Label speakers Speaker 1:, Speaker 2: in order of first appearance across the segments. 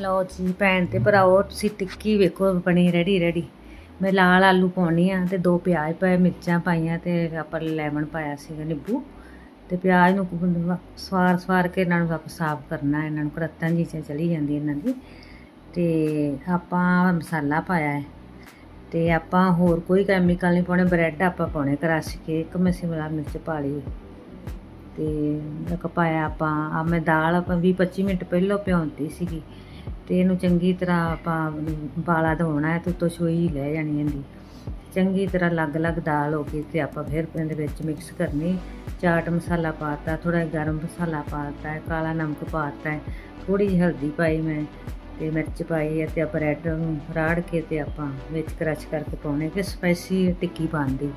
Speaker 1: ਲਓ ਜੀ, ਭੈਣ ਤੇ ਭਰਾਓ, ਤੁਸੀਂ ਟਿੱਕੀ ਵੇਖੋ ਬਣੀ ਰੈਡੀ ਰੈਡੀ ਮੈਂ ਲਾਲ ਆਲੂ ਪਾਉਣੀ ਆ ਤੇ ਦੋ ਪਿਆਜ਼ ਪਾਏ, ਮਿਰਚਾਂ ਪਾਈਆਂ ਤੇ ਆਪਾਂ ਲੈਮਨ ਪਾਇਆ ਸੀਗਾ ਨਿੰਬੂ। ਤੇ ਪਿਆਜ਼ ਨੂੰ ਸਵਾਰ ਸਵਾਰ ਕੇ ਇਹਨਾਂ ਨੂੰ ਆਪਾਂ ਸਾਫ਼ ਕਰਨਾ, ਇਹਨਾਂ ਨੂੰ ਕਰਤਨ ਜੀ ਚ ਚਲੀ ਜਾਂਦੀ ਇਹਨਾਂ ਦੀ। ਤੇ ਆਪਾਂ ਮਸਾਲਾ ਪਾਇਆ ਹੈ। ਤੇ ਆਪਾਂ ਹੋਰ ਕੋਈ ਕੈਮੀਕਲ ਨਹੀਂ ਪਾਉਣੇ ਬ੍ਰੈਡ ਆਪਾਂ ਪਾਉਣੇ ਕਰਾਸ਼ ਕੇ, ਇੱਕ ਮੈਂ ਸ਼ਿਮਲਾ ਮਿਰਚ ਪਾ ਲਈ। ਤੇ ਇੱਕ ਪਾਇਆ ਆਪਾਂ ਆ ਮੈਂ ਦਾਲ ਆਪਾਂ 20 25 ਮਿੰਟ ਪਹਿਲਾਂ ਭਿਉਂਤੀ ਸੀਗੀ। ਤੇ ਇਹਨੂੰ ਚੰਗੀ ਤਰ੍ਹਾਂ ਆਪਾਂ ਬਾਲਾ ਧੋਣਾ ਹੈ ਤੇ ਉੱਤੋਂ ਛੋਈ ਲੈ ਜਾਣੀ ਇਹਦੀ। ਚੰਗੀ ਤਰ੍ਹਾਂ ਅਲੱਗ-ਅਲੱਗ ਦਾਲ ਹੋ ਗਈ ਤੇ ਆਪਾਂ ਫਿਰ ਇਹਦੇ ਵਿੱਚ ਮਿਕਸ ਕਰਨੀ। ਚਾਟ ਮਸਾਲਾ ਪਾਤਾ ਥੋੜਾ ਗਰਮ ਮਸਾਲਾ ਪਾਤਾ ਹੈ, ਕਾਲਾ ਨਮਕ ਪਾਤਾ ਹੈ ਥੋੜੀ ਜਿਹੀ ਹਲਦੀ ਪਾਈ ਮੈਂ ਤੇ ਮਿਰਚ ਪਾਈ ਹੈ ਤੇ ਆਪਾਂ ਬ੍ਰੈਡ ਨੂੰ ਰਾੜ ਕੇ ਤੇ ਆਪਾਂ ਵਿੱਚ ਕ੍ਰਸ਼ ਕਰਕੇ ਪਾਉਣੇ ਕਿ ਸਪਾਈਸੀ ਟਿੱਕੀ ਬਣਦੀ।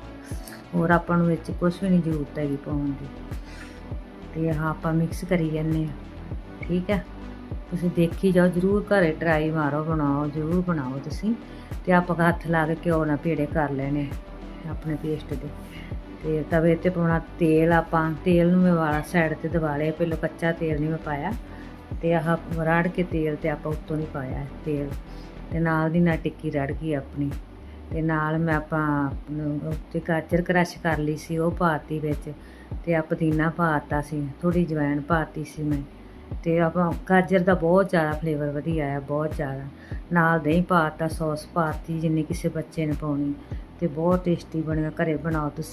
Speaker 1: ਹੋਰ ਆਪਾਂ ਨੂੰ ਵਿੱਚ ਕੁਝ ਵੀ ਨਹੀਂ ਜ਼ਰੂਰਤ ਹੈਗੀ ਪਾਉਣ ਦੀ। ਤੇ ਆਹ ਆਪਾਂ ਮਿਕਸ ਕਰੀ ਜਾਂਦੇ ਆ ਠੀਕ ਹੈ? ਤੁਸੀਂ ਦੇਖੀ ਜਾਓ, ਜਰੂਰ ਘਰੇ ਟਰਾਈ ਮਾਰੋ, ਬਣਾਓ, ਜਰੂਰ ਬਣਾਓ ਤੁਸੀਂ। ਤੇ ਆਪਾਂ ਹੱਥ ਲਾ ਕੇ ਘਿਓ ਨਾਲ ਪੇੜੇ ਕਰ ਲੈਣੇ ਆਪਣੇ ਪੇਸਟ ਦੇ। ਤੇ ਤਵੇ ਤੇ ਪਾਉਣਾ ਤੇਲ ਆਪਾਂ, ਤੇਲ ਨੂੰ ਮੈਂ ਵਾਲਾ ਸਾਈਡ ਤੇ ਦਬਾ ਲਿਆ, ਪਹਿਲਾਂ ਕੱਚਾ ਤੇਲ ਨਹੀਂ ਮੈਂ ਪਾਇਆ। ਤੇ ਆਹ ਰੜ ਕੇ ਤੇਲ ਤੇ ਆਪਾਂ ਉੱਤੋਂ ਨਹੀਂ ਪਾਇਆ ਤੇਲ। ਤੇ ਨਾਲ ਦੀ ਨਾਲ ਟਿੱਕੀ ਰੜ ਗਈ ਆਪਣੀ। ਤੇ ਨਾਲ ਮੈਂ ਆਪਾਂ ਆਪਣਾ ਗਾਜਰ ਕ੍ਰਸ਼ ਕਰ ਲਈ ਸੀ, ਉਹ ਪਾਤੀ ਵਿੱਚ। ਤੇ ਆ ਪੁਦੀਨਾ ਪਾਤਾ ਸੀ ਥੋੜੀ ਜਵੈਣ ਪਾਤੀ ਸੀ ਮੈਂ। ਤੇ ਆਪਾਂ ਗਾਜਰ ਦਾ ਬਹੁਤ ਜ਼ਿਆਦਾ ਫਲੇਵਰ ਵਧੀਆ ਆਇਆ ਬਹੁਤ ਜ਼ਿਆਦਾ। ਨਾਲ ਦਹੀਂ ਪਾਤਾ ਸੌਸ ਪਾਤੀ ਜਿੰਨੀ ਕਿਸੇ ਬੱਚੇ ਨੇ ਪਾਉਣੀ ਤੇ ਬਹੁਤ ਟੇਸਟੀ ਬਣਿਆ, ਘਰੇ ਬਣਾਓ ਤੁਸੀਂ।